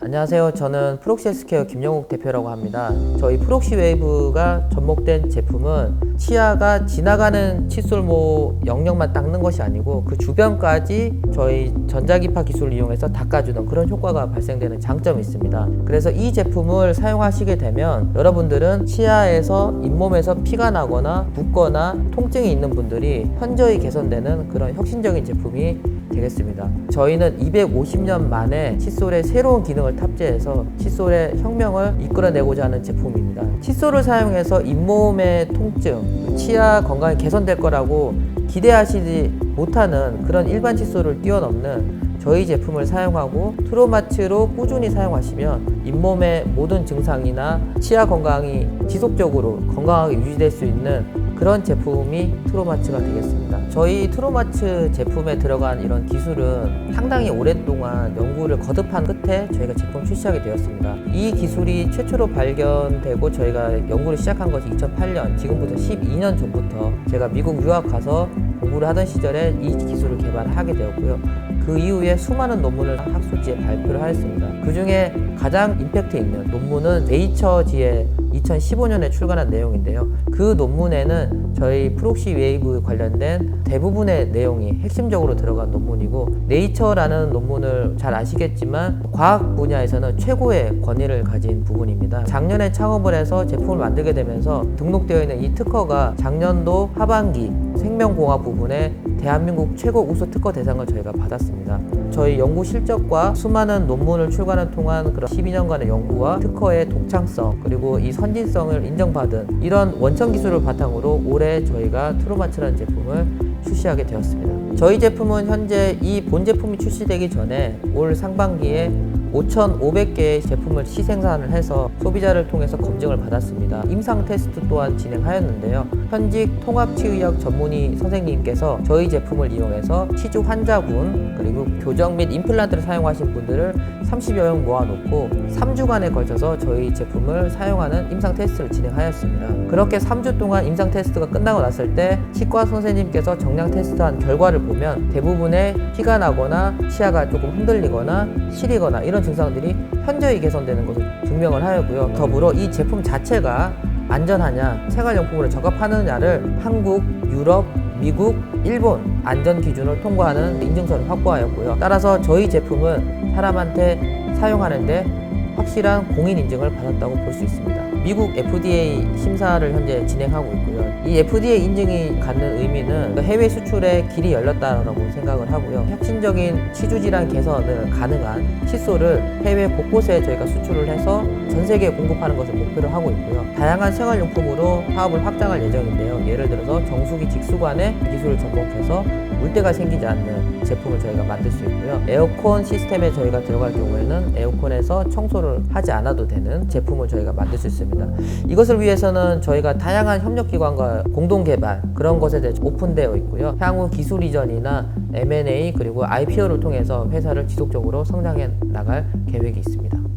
안녕하세요. 저는 프록시 헬스케어 김영욱 대표라고 합니다. 저희 프록시 웨이브가 접목된 제품은 치아가 지나가는 칫솔모 영역만 닦는 것이 아니고 그 주변까지 저희 전자기파 기술을 이용해서 닦아주는 그런 효과가 발생되는 장점이 있습니다. 그래서 이 제품을 사용하시게 되면 여러분들은 치아에서 잇몸에서 피가 나거나 붓거나 통증이 있는 분들이 현저히 개선되는 그런 혁신적인 제품이 되겠습니다. 저희는 250년 만에 칫솔에 새로운 기능을 탑재해서 칫솔의 혁명을 이끌어내고자 하는 제품입니다. 칫솔을 사용해서 잇몸의 통증, 치아 건강이 개선될 거라고 기대하시지 못하는 그런 일반 칫솔을 뛰어넘는 저희 제품을 사용하고 트로마츠로 꾸준히 사용하시면 잇몸의 모든 증상이나 치아 건강이 지속적으로 건강하게 유지될 수 있는 그런 제품이 트로마츠가 되겠습니다. 저희 트로마츠 제품에 들어간 이런 기술은 상당히 오랫동안 연구를 거듭한 끝에 저희가 제품 출시하게 되었습니다. 이 기술이 최초로 발견되고 저희가 연구를 시작한 것이 2008년, 지금부터 12년 전부터 제가 미국 유학 가서 공부를 하던 시절에 이 기술을 개발하게 되었고요. 그 이후에 수많은 논문을 학술지에 발표를 하였습니다. 그 중에 가장 임팩트 있는 논문은 네이처지에 2015년에 출간한 내용인데요. 그 논문에는 저희 프록시 웨이브 관련된 대부분의 내용이 핵심적으로 들어간 논문이고 네이처라는 논문을 잘 아시겠지만 과학 분야에서는 최고의 권위를 가진 부분입니다. 작년에 창업을 해서 제품을 만들게 되면서 등록되어 있는 이 특허가 작년도 하반기 생명공학 부분에 대한민국 최고 우수 특허 대상을 저희가 받았습니다. 저희 연구 실적과 수많은 논문을 출간을 통한 그런 12년간의 연구와 특허의 독창성 그리고 이 선진성을 인정받은 이런 원천 기술을 바탕으로 올해 저희가 트로마츠라는 제품을 출시하게 되었습니다. 저희 제품은 현재 이 본 제품이 출시되기 전에 올 상반기에 5,500개의 제품을 시생산을 해서 소비자를 통해서 검증을 받았습니다. 임상 테스트 또한 진행하였는데요. 현직 통합치의학 전문의 선생님께서 저희 제품을 이용해서 치주 환자분 그리고 교정 및 임플란트를 사용하신 분들을 30여 명 모아놓고 3주간에 걸쳐서 저희 제품을 사용하는 임상 테스트를 진행하였습니다. 그렇게 3주 동안 임상 테스트가 끝나고 났을 때 치과 선생님께서 정량 테스트한 결과를 보면 대부분의 피가 나거나 치아가 조금 흔들리거나 시리거나 이런 증상들이 현저히 개선되는 것을 증명을 하였고요. 더불어 이 제품 자체가 안전하냐, 생활용품으로 적합하느냐를 한국, 유럽, 미국, 일본 안전 기준을 통과하는 인증서를 확보하였고요. 따라서 저희 제품은 사람한테 사용하는데 확실한 공인 인증을 받았다고 볼 수 있습니다. 미국 FDA 심사를 현재 진행하고 있고요. 이 FDA 인증이 갖는 의미는 해외 수출의 길이 열렸다라고 생각을 하고요. 혁신적인 치주 질환 개선을 가능한 칫솔을 해외 곳곳에 저희가 수출을 해서 전 세계에 공급하는 것을 목표로 하고 있고요. 다양한 생활용품으로 사업을 확장할 예정인데요. 예를 들어서 정수기 직수관에 기술을 접목해서 물때가 생기지 않는 제품을 저희가 만들 수 있고요. 에어컨 시스템에 저희가 들어갈 경우에는 에어컨에서 청소를 하지 않아도 되는 제품을 저희가 만들 수 있습 니다. 이것을 위해서는 저희가 다양한 협력기관과 공동 개발 그런 것에 대해 오픈되어 있고요. 향후 기술 이전이나 M&A 그리고 IPO를 통해서 회사를 지속적으로 성장해 나갈 계획이 있습니다.